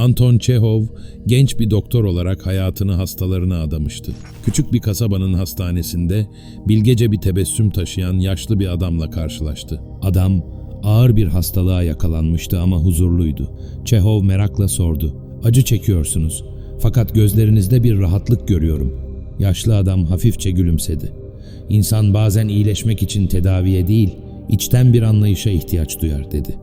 Anton Çehov genç bir doktor olarak hayatını hastalarına adamıştı. Küçük bir kasabanın hastanesinde bilgece bir tebessüm taşıyan yaşlı bir adamla karşılaştı. Adam ağır bir hastalığa yakalanmıştı ama huzurluydu. Çehov merakla sordu. Acı çekiyorsunuz fakat gözlerinizde bir rahatlık görüyorum. Yaşlı adam hafifçe gülümsedi. İnsan bazen iyileşmek için tedaviye değil, içten bir anlayışa ihtiyaç duyar dedi.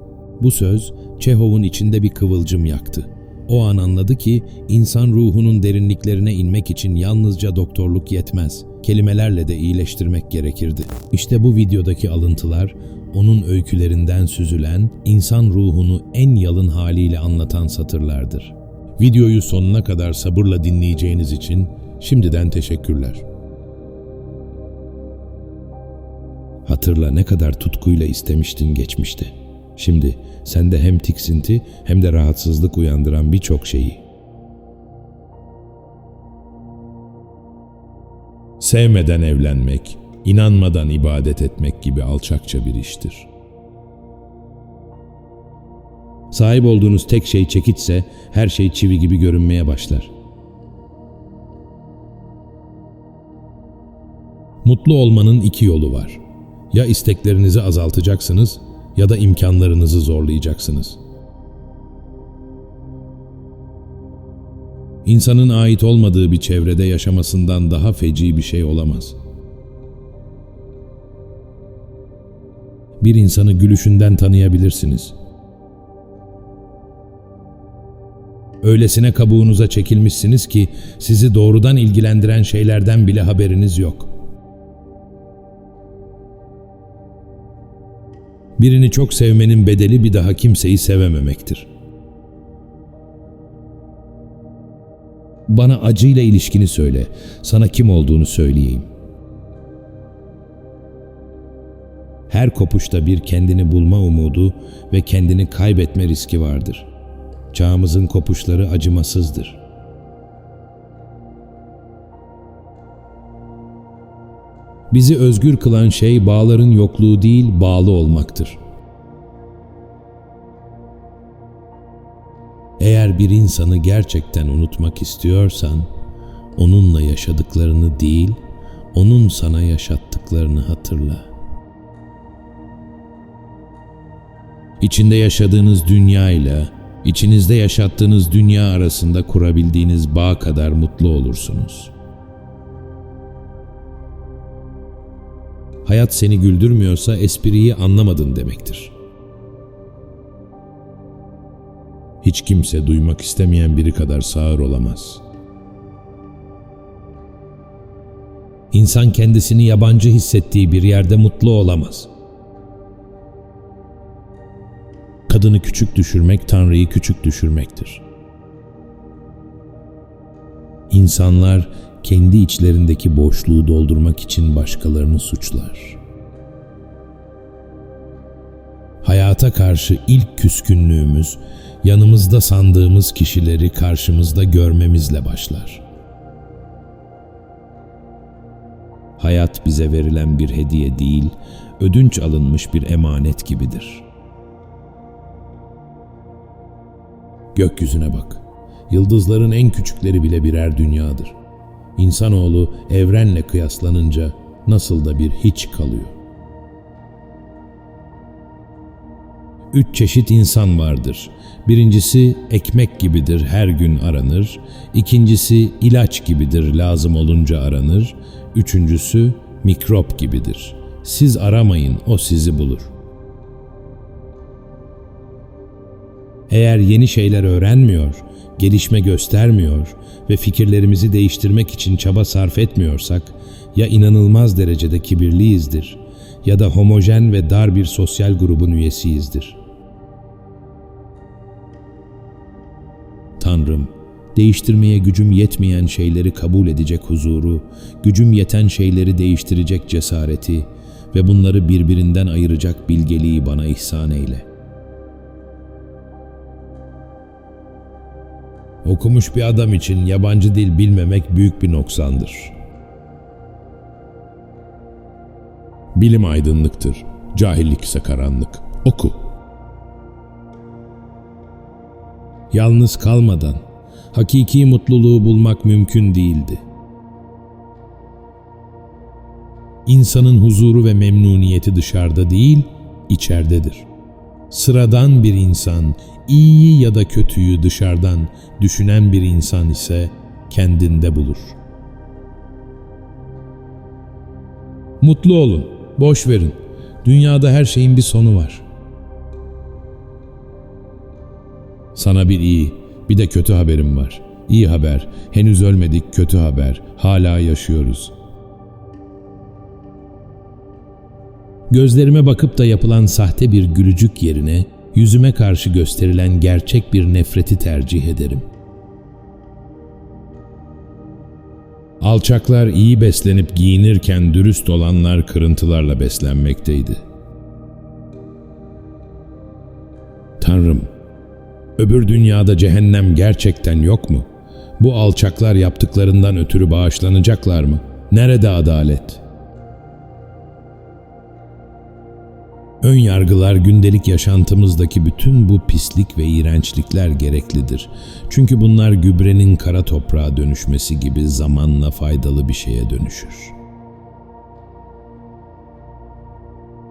Bu söz Çehov'un içinde bir kıvılcım yaktı. O an anladı ki insan ruhunun derinliklerine inmek için yalnızca doktorluk yetmez. Kelimelerle de iyileştirmek gerekirdi. İşte bu videodaki alıntılar onun öykülerinden süzülen, insan ruhunu en yalın haliyle anlatan satırlardır. Videoyu sonuna kadar sabırla dinleyeceğiniz için şimdiden teşekkürler. Hatırla ne kadar tutkuyla istemiştin geçmişte. Şimdi sende hem tiksinti hem de rahatsızlık uyandıran birçok şeyi. Sevmeden evlenmek, inanmadan ibadet etmek gibi alçakça bir iştir. Sahip olduğunuz tek şey çekiçse her şey çivi gibi görünmeye başlar. Mutlu olmanın iki yolu var. Ya isteklerinizi azaltacaksınız ya da imkanlarınızı zorlayacaksınız. İnsanın ait olmadığı bir çevrede yaşamasından daha feci bir şey olamaz. Bir insanı gülüşünden tanıyabilirsiniz. Öylesine kabuğunuza çekilmişsiniz ki sizi doğrudan ilgilendiren şeylerden bile haberiniz yok.'' Birini çok sevmenin bedeli bir daha kimseyi sevememektir. Bana acıyla ilişkini söyle, sana kim olduğunu söyleyeyim. Her kopuşta bir kendini bulma umudu ve kendini kaybetme riski vardır. Çağımızın kopuşları acımasızdır. Bizi özgür kılan şey bağların yokluğu değil, bağlı olmaktır. Eğer bir insanı gerçekten unutmak istiyorsan, onunla yaşadıklarını değil, onun sana yaşattıklarını hatırla. İçinde yaşadığınız dünya ile içinizde yaşattığınız dünya arasında kurabildiğiniz bağ kadar mutlu olursunuz.'' Hayat seni güldürmüyorsa espriyi anlamadın demektir. Hiç kimse duymak istemeyen biri kadar sağır olamaz. İnsan kendisini yabancı hissettiği bir yerde mutlu olamaz. Kadını küçük düşürmek Tanrı'yı küçük düşürmektir. İnsanlar kendi içlerindeki boşluğu doldurmak için başkalarını suçlar. Hayata karşı ilk küskünlüğümüz, yanımızda sandığımız kişileri karşımızda görmemizle başlar. Hayat bize verilen bir hediye değil, ödünç alınmış bir emanet gibidir. Gökyüzüne bak. Yıldızların en küçükleri bile birer dünyadır. İnsanoğlu evrenle kıyaslanınca nasıl da bir hiç kalıyor. Üç çeşit insan vardır. Birincisi ekmek gibidir her gün aranır. İkincisi ilaç gibidir lazım olunca aranır. Üçüncüsü mikrop gibidir. Siz aramayın o sizi bulur. Eğer yeni şeyler öğrenmiyor, gelişme göstermiyor ve fikirlerimizi değiştirmek için çaba sarf etmiyorsak ya inanılmaz derecede kibirliyizdir ya da homojen ve dar bir sosyal grubun üyesiyizdir. Tanrım, değiştirmeye gücüm yetmeyen şeyleri kabul edecek huzuru, gücüm yeten şeyleri değiştirecek cesareti ve bunları birbirinden ayıracak bilgeliği bana ihsan eyle.'' Okumuş bir adam için yabancı dil bilmemek büyük bir noksandır. Bilim aydınlıktır, cahillik ise karanlık. Oku. Yalnız kalmadan hakiki mutluluğu bulmak mümkün değildi. İnsanın huzuru ve memnuniyeti dışarıda değil, içerdedir. Sıradan bir insan, iyiyi ya da kötüyü dışarıdan düşünen bir insan ise kendinde bulur. Mutlu olun, boş verin. Dünyada her şeyin bir sonu var. Sana bir iyi, bir de kötü haberim var. İyi haber, henüz ölmedik, kötü haber, hala yaşıyoruz. Gözlerime bakıp da yapılan sahte bir gülücük yerine yüzüme karşı gösterilen gerçek bir nefreti tercih ederim. Alçaklar iyi beslenip giyinirken dürüst olanlar kırıntılarla beslenmekteydi. Tanrım, öbür dünyada cehennem gerçekten yok mu? Bu alçaklar yaptıklarından ötürü bağışlanacaklar mı? Nerede adalet?'' Ön yargılar gündelik yaşantımızdaki bütün bu pislik ve iğrençlikler gereklidir. Çünkü bunlar gübrenin kara toprağa dönüşmesi gibi zamanla faydalı bir şeye dönüşür.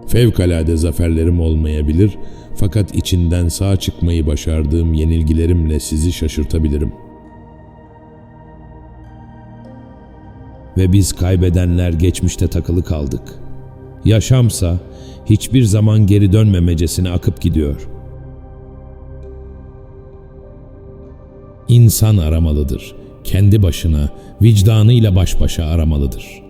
Fevkalade zaferlerim olmayabilir fakat içinden sağ çıkmayı başardığım yenilgilerimle sizi şaşırtabilirim. Ve biz kaybedenler geçmişte takılı kaldık. Yaşamsa hiçbir zaman geri dönmemecesine akıp gidiyor. İnsan aramalıdır. Kendi başına, vicdanıyla baş başa aramalıdır.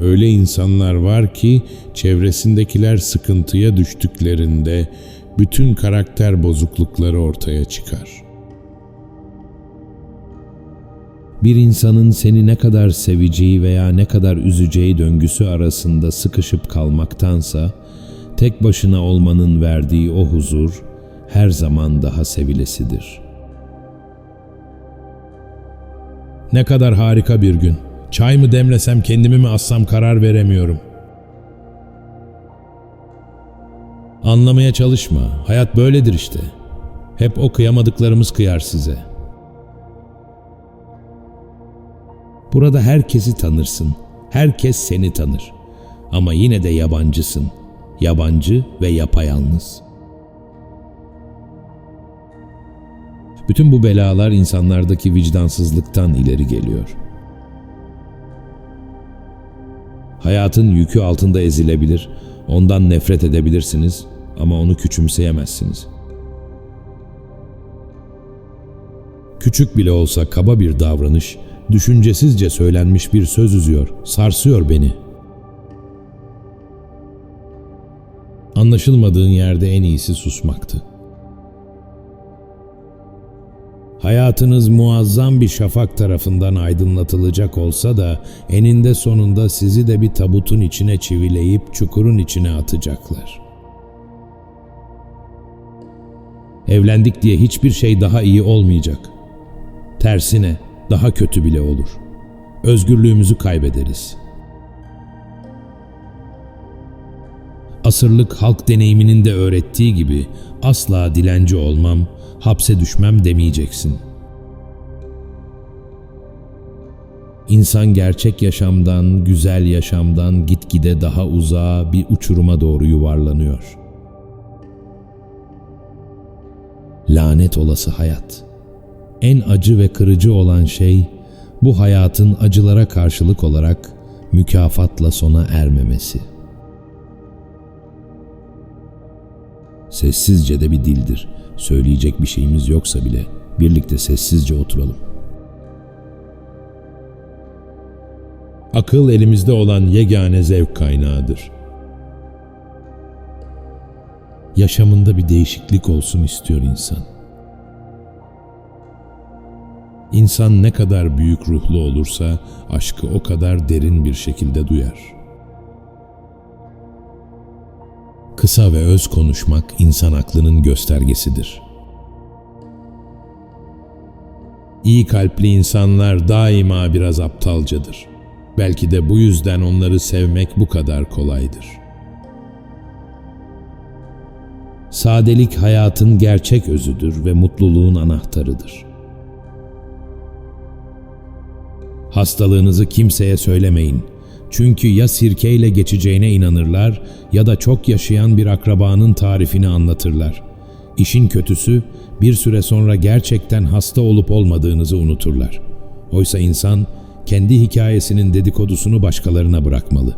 Öyle insanlar var ki çevresindekiler sıkıntıya düştüklerinde bütün karakter bozuklukları ortaya çıkar. Bir insanın seni ne kadar seveceği veya ne kadar üzeceği döngüsü arasında sıkışıp kalmaktansa, tek başına olmanın verdiği o huzur her zaman daha sevilesidir. Ne kadar harika bir gün. Çay mı demlesem kendimi mi assam karar veremiyorum. Anlamaya çalışma. Hayat böyledir işte. Hep o kıyamadıklarımız kıyar size.'' Burada herkesi tanırsın. Herkes seni tanır. Ama yine de yabancısın. Yabancı ve yapayalnız. Bütün bu belalar insanlardaki vicdansızlıktan ileri geliyor. Hayatın yükü altında ezilebilir, ondan nefret edebilirsiniz ama onu küçümseyemezsiniz. Küçük bile olsa kaba bir davranış düşüncesizce söylenmiş bir söz üzüyor, sarsıyor beni. Anlaşılmadığın yerde en iyisi susmaktı. Hayatınız muazzam bir şafak tarafından aydınlatılacak olsa da eninde sonunda sizi de bir tabutun içine çivileyip çukurun içine atacaklar. Evlendik diye hiçbir şey daha iyi olmayacak. Tersine daha kötü bile olur. Özgürlüğümüzü kaybederiz. Asırlık halk deneyiminin de öğrettiği gibi asla dilenci olmam, hapse düşmem demeyeceksin. İnsan gerçek yaşamdan, güzel yaşamdan gitgide daha uzağa bir uçuruma doğru yuvarlanıyor. Lanet olası hayat.'' En acı ve kırıcı olan şey bu hayatın acılara karşılık olarak mükafatla sona ermemesi. Sessizce de bir dildir. Söyleyecek bir şeyimiz yoksa bile birlikte sessizce oturalım. Akıl elimizde olan yegane zevk kaynağıdır. Yaşamında bir değişiklik olsun istiyor insan. İnsan ne kadar büyük ruhlu olursa aşkı o kadar derin bir şekilde duyar. Kısa ve öz konuşmak insan aklının göstergesidir. İyi kalpli insanlar daima biraz aptalcadır. Belki de bu yüzden onları sevmek bu kadar kolaydır. Sadelik hayatın gerçek özüdür ve mutluluğun anahtarıdır. Hastalığınızı kimseye söylemeyin. Çünkü ya sirkeyle geçeceğine inanırlar ya da çok yaşayan bir akrabanın tarifini anlatırlar. İşin kötüsü bir süre sonra gerçekten hasta olup olmadığınızı unuturlar. Oysa insan kendi hikayesinin dedikodusunu başkalarına bırakmalı.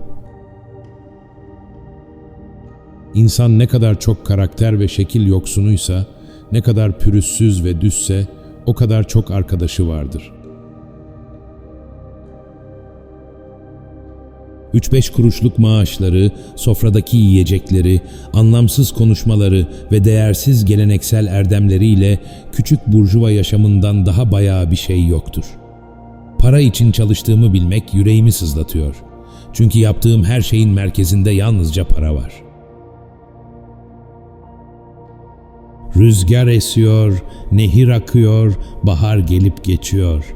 İnsan ne kadar çok karakter ve şekil yoksunuysa, ne kadar pürüzsüz ve düzse o kadar çok arkadaşı vardır. 3-5 kuruşluk maaşları, sofradaki yiyecekleri, anlamsız konuşmaları ve değersiz geleneksel erdemleriyle küçük burjuva yaşamından daha bayağı bir şey yoktur. Para için çalıştığımı bilmek yüreğimi sızlatıyor. Çünkü yaptığım her şeyin merkezinde yalnızca para var. Rüzgar esiyor, nehir akıyor, bahar gelip geçiyor.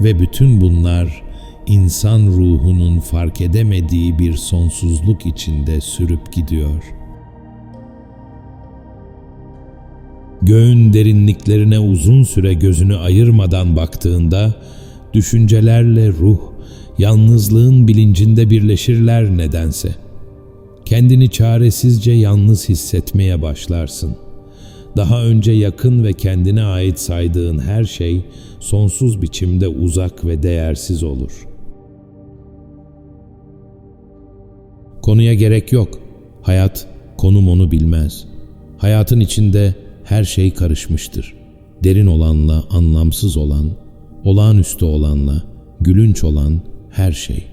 Ve bütün bunlar insan ruhunun fark edemediği bir sonsuzluk içinde sürüp gidiyor. Göğün derinliklerine uzun süre gözünü ayırmadan baktığında düşüncelerle ruh yalnızlığın bilincinde birleşirler nedense. Kendini çaresizce yalnız hissetmeye başlarsın. Daha önce yakın ve kendine ait saydığın her şey sonsuz biçimde uzak ve değersiz olur. Konuya gerek yok. Hayat konum onu bilmez. Hayatın içinde her şey karışmıştır. Derin olanla anlamsız olan, olağanüstü olanla gülünç olan her şey.